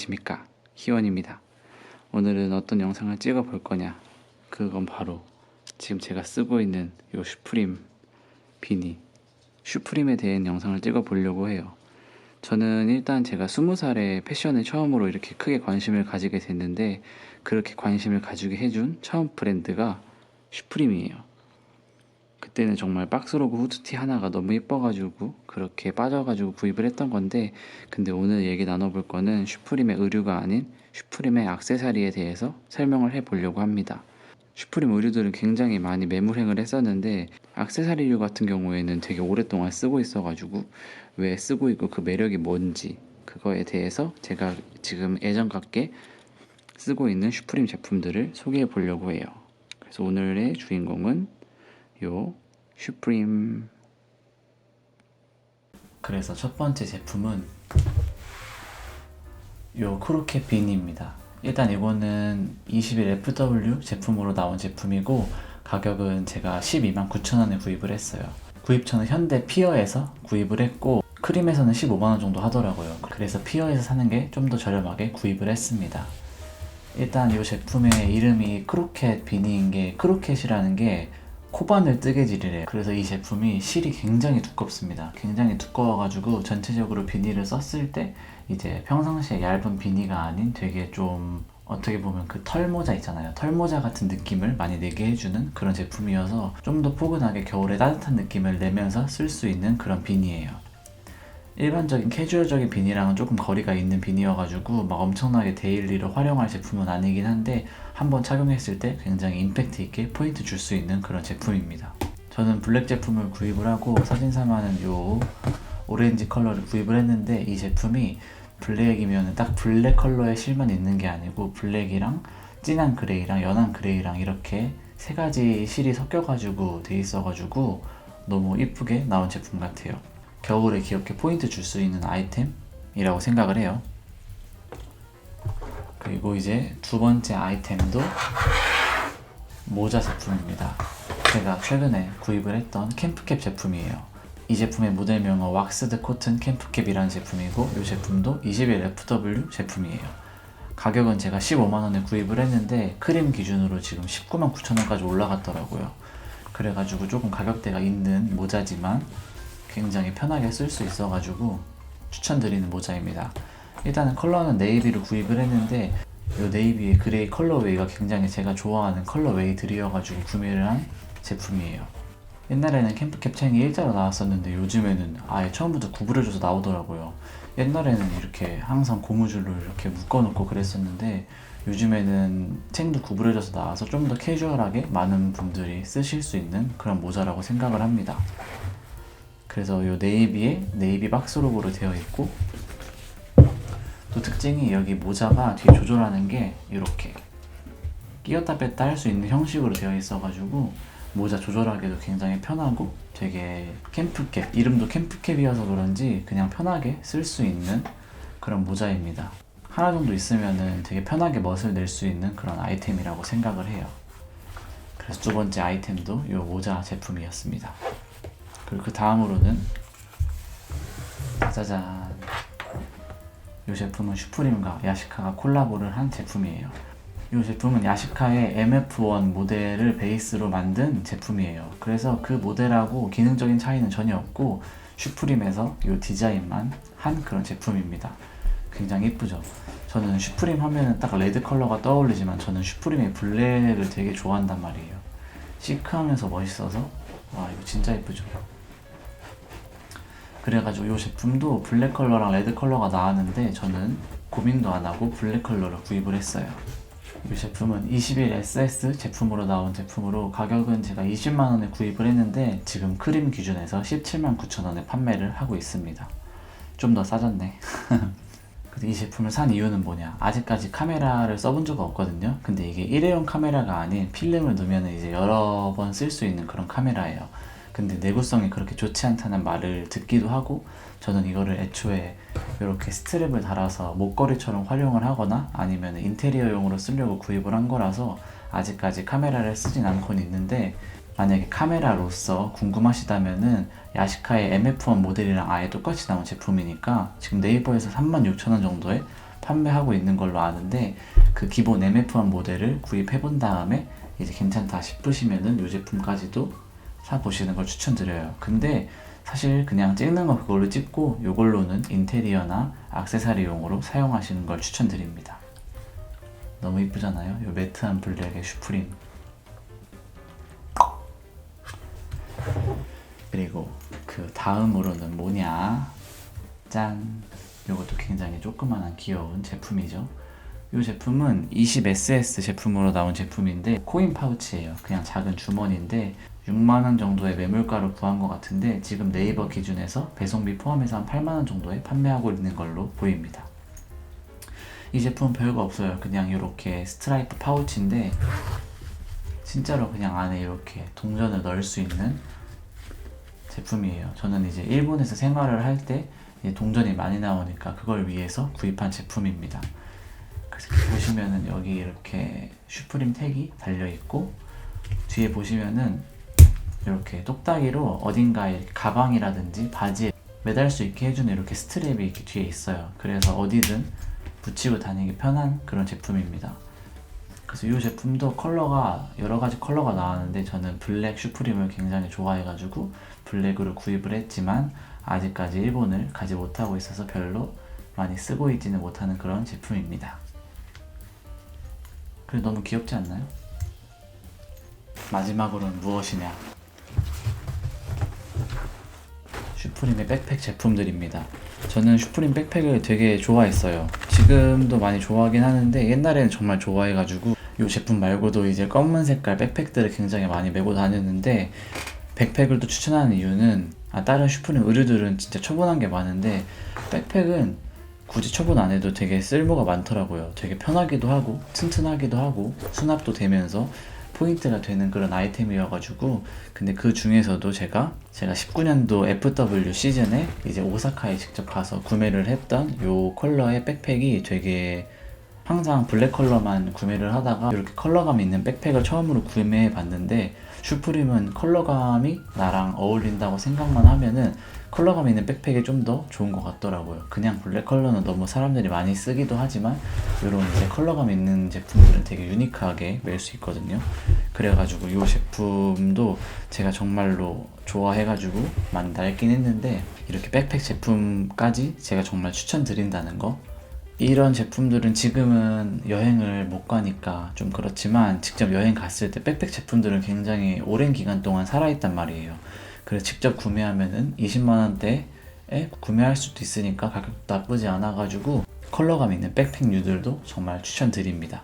안녕하십니까? 희원입니다. 오늘은 어떤 영상을 찍어 볼 거냐? 그건 바로 지금 제가 쓰고 있는 요 슈프림 비니 슈프림에 대한 영상을 찍어 보려고 해요. 저는 일단 제가 스무 살에 패션에 처음으로 이렇게 크게 관심을 가지게 됐는데 그렇게 관심을 가지게 해준 처음 브랜드가 슈프림이에요 그때는 정말 박스로그 후드티 하나가 너무 예뻐가지고 그렇게 빠져가지고 구입을 했던 건데 근데 오늘 얘기 나눠볼 거는 슈프림의 의류가 아닌 슈프림의 악세사리에 대해서 설명을 해보려고 합니다. 슈프림 의류들은 굉장히 많이 매물행을 했었는데 악세사리류 같은 경우에는 되게 오랫동안 쓰고 있어가지고 왜 쓰고 있고 그 매력이 뭔지 그거에 대해서 제가 지금 애정 갖게 쓰고 있는 슈프림 제품들을 소개해 보려고 해요. 그래서 오늘의 주인공은 요 슈프림 그래서 첫 번째 제품은 요 크로켓 비니입니다. 일단 이거는 21FW 제품으로 나온 제품이고 가격은 제가 12만 9천원에 구입을 했어요. 구입처는 현대 피어에서 구입을 했고 크림에서는 15만원 정도 하더라고요. 그래서 피어에서 사는 게 좀 더 저렴하게 구입을 했습니다. 일단 이 제품의 이름이 크로켓 비니인 게 크로켓이라는 게 코바늘 뜨개질이래요. 그래서 이 제품이 실이 굉장히 두껍습니다. 굉장히 두꺼워가지고 전체적으로 비니를 썼을 때 이제 평상시에 얇은 비니가 아닌 되게 좀 어떻게 보면 그 털모자 있잖아요. 털모자 같은 느낌을 많이 내게 해주는 그런 제품이어서 좀 더 포근하게 겨울에 따뜻한 느낌을 내면서 쓸 수 있는 그런 비니예요. 일반적인 캐주얼적인 비니랑은 조금 거리가 있는 비니여가지고 막 엄청나게 데일리로 활용할 제품은 아니긴 한데 한번 착용했을 때 굉장히 임팩트 있게 포인트 줄 수 있는 그런 제품입니다. 저는 블랙 제품을 구입을 하고 사진사만은 요 오렌지 컬러를 구입을 했는데 이 제품이 블랙이면 딱 블랙 컬러의 실만 있는 게 아니고 블랙이랑 진한 그레이랑 연한 그레이랑 이렇게 세 가지 실이 섞여가지고 돼 있어가지고 너무 이쁘게 나온 제품 같아요. 겨울에 귀엽게 포인트 줄 수 있는 아이템이라고 생각을 해요. 그리고 이제 두 번째 아이템도 모자 제품입니다. 제가 최근에 구입을 했던 캠프캡 제품이에요. 이 제품의 모델명은 왁스드 코튼 캠프캡이라는 제품이고 이 제품도 21FW 제품이에요. 가격은 제가 15만원에 구입을 했는데 크림 기준으로 지금 19만 9천원까지 올라갔더라고요. 그래가지고 조금 가격대가 있는 모자지만 굉장히 편하게 쓸 수 있어가지고 추천드리는 모자입니다. 일단은 컬러는 네이비로 구입을 했는데 이 네이비의 그레이 컬러웨이가 굉장히 제가 좋아하는 컬러웨이들이어가지고 구매를 한 제품이에요. 옛날에는 캠프캡 챙이 일자로 나왔었는데 요즘에는 아예 처음부터 구부려져서 나오더라고요. 옛날에는 이렇게 항상 고무줄로 이렇게 묶어놓고 그랬었는데 요즘에는 챙도 구부려져서 나와서 좀 더 캐주얼하게 많은 분들이 쓰실 수 있는 그런 모자라고 생각을 합니다. 그래서 이 네이비에 네이비 박스록으로 되어 있고 또 특징이 여기 모자가 뒤 조절하는 게 이렇게 끼웠다 뺐다 할 수 있는 형식으로 되어 있어가지고 모자 조절하기도 굉장히 편하고 되게 캠프캡 이름도 캠프캡이어서 그런지 그냥 편하게 쓸 수 있는 그런 모자입니다. 하나 정도 있으면은 되게 편하게 멋을 낼 수 있는 그런 아이템이라고 생각을 해요. 그래서 두 번째 아이템도 이 모자 제품이었습니다. 그리고 그 다음으로는 짜잔 이 제품은 슈프림과 야시카가 콜라보를 한 제품이에요. 이 제품은 야시카의 MF1 모델을 베이스로 만든 제품이에요. 그래서 그 모델하고 기능적인 차이는 전혀 없고 슈프림에서 이 디자인만 한 그런 제품입니다. 굉장히 이쁘죠. 저는 슈프림 하면은 딱 레드 컬러가 떠오르지만 저는 슈프림의 블랙을 되게 좋아한단 말이에요. 시크하면서 멋있어서 와 이거 진짜 이쁘죠. 그래가지고 이 제품도 블랙 컬러랑 레드 컬러가 나왔는데 저는 고민도 안 하고 블랙 컬러를 구입을 했어요. 이 제품은 21SS 제품으로 나온 제품으로 가격은 제가 20만원에 구입을 했는데 지금 크림 기준에서 17만 9천원에 판매를 하고 있습니다. 좀 더 싸졌네. 근데 이 제품을 산 이유는 뭐냐? 아직까지 카메라를 써본 적은 없거든요. 근데 이게 일회용 카메라가 아닌 필름을 넣으면 이제 여러 번 쓸 수 있는 그런 카메라예요. 근데 내구성이 그렇게 좋지 않다는 말을 듣기도 하고 저는 이거를 애초에 이렇게 스트랩을 달아서 목걸이처럼 활용을 하거나 아니면 인테리어용으로 쓰려고 구입을 한 거라서 아직까지 카메라를 쓰진 않고는 있는데 만약에 카메라로서 궁금하시다면은 야시카의 MF1 모델이랑 아예 똑같이 나온 제품이니까 지금 네이버에서 36,000원 정도에 판매하고 있는 걸로 아는데 그 기본 MF1 모델을 구입해 본 다음에 이제 괜찮다 싶으시면은 이 제품까지도 사 보시는 걸 추천드려요. 근데 사실 그냥 찍는 거 그걸로 찍고 이걸로는 인테리어나 액세서리용으로 사용하시는 걸 추천드립니다. 너무 이쁘잖아요. 이 매트한 블랙의 슈프림. 그리고 그 다음으로는 뭐냐? 짠! 이것도 굉장히 조그만한 귀여운 제품이죠. 이 제품은 20SS 제품으로 나온 제품인데 코인 파우치예요. 그냥 작은 주머니인데 6만 원 정도의 매물가로 구한 것 같은데 지금 네이버 기준에서 배송비 포함해서 한 8만 원 정도에 판매하고 있는 걸로 보입니다. 이 제품은 별거 없어요. 그냥 이렇게 스트라이프 파우치인데 진짜로 그냥 안에 이렇게 동전을 넣을 수 있는 제품이에요. 저는 이제 일본에서 생활을 할 때 동전이 많이 나오니까 그걸 위해서 구입한 제품입니다. 그래서 보시면은 여기 이렇게 슈프림 택이 달려 있고 뒤에 보시면은 이렇게 똑딱이로 어딘가에 가방이라든지 바지에 매달 수 있게 해주는 이렇게 스트랩이 이렇게 뒤에 있어요. 그래서 어디든 붙이고 다니기 편한 그런 제품입니다. 그래서 이 제품도 컬러가 여러 가지 컬러가 나왔는데 저는 블랙 슈프림을 굉장히 좋아해가지고 블랙으로 구입을 했지만 아직까지 일본을 가지 못하고 있어서 별로 많이 쓰고 있지는 못하는 그런 제품입니다. 그래 너무 귀엽지 않나요? 마지막으로는 무엇이냐? 슈프림의 백팩 제품들입니다. 저는 슈프림 백팩을 되게 좋아했어요. 지금도 많이 좋아하긴 하는데 옛날에는 정말 좋아해가지고 이 제품 말고도 이제 검은 색깔 백팩들을 굉장히 많이 메고 다녔는데 백팩을 또 추천하는 이유는 아, 다른 슈프림 의류들은 진짜 초보한 게 많은데 백팩은 굳이 초본 안 해도 되게 쓸모가 많더라고요. 되게 편하기도 하고 튼튼하기도 하고 수납도 되면서 포인트가 되는 그런 아이템이어가지고 근데 그 중에서도 제가 제가 19년도 FW 시즌에 이제 오사카에 직접 가서 구매를 했던 요 컬러의 백팩이 되게 항상 블랙 컬러만 구매를 하다가 이렇게 컬러감 있는 백팩을 처음으로 구매해 봤는데 슈프림은 컬러감이 나랑 어울린다고 생각만 하면은 컬러감 있는 백팩이 좀 더 좋은 것 같더라고요. 그냥 블랙 컬러는 너무 사람들이 많이 쓰기도 하지만 이런 이제 컬러감 있는 제품들은 되게 유니크하게 멜 수 있거든요. 그래가지고 이 제품도 제가 정말로 좋아해가지고 많이 날긴 했는데 이렇게 백팩 제품까지 제가 정말 추천드린다는 거 이런 제품들은 지금은 여행을 못 가니까 좀 그렇지만 직접 여행 갔을 때 백팩 제품들은 굉장히 오랜 기간 동안 살아있단 말이에요. 그래서 직접 구매하면은 20만 원대에 구매할 수도 있으니까 가격도 나쁘지 않아가지고 컬러감 있는 백팩류들도 정말 추천드립니다.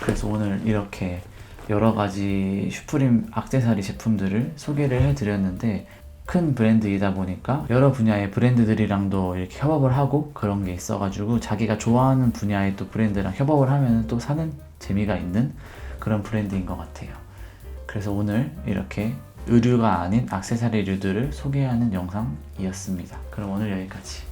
그래서 오늘 이렇게 여러 가지 슈프림 악세사리 제품들을 소개를 해드렸는데 큰 브랜드이다 보니까 여러 분야의 브랜드들이랑도 이렇게 협업을 하고 그런 게 있어가지고 자기가 좋아하는 분야의 또 브랜드랑 협업을 하면 또 사는 재미가 있는 그런 브랜드인 것 같아요. 그래서 오늘 이렇게 의류가 아닌 악세사리류들을 소개하는 영상이었습니다. 그럼 오늘 여기까지.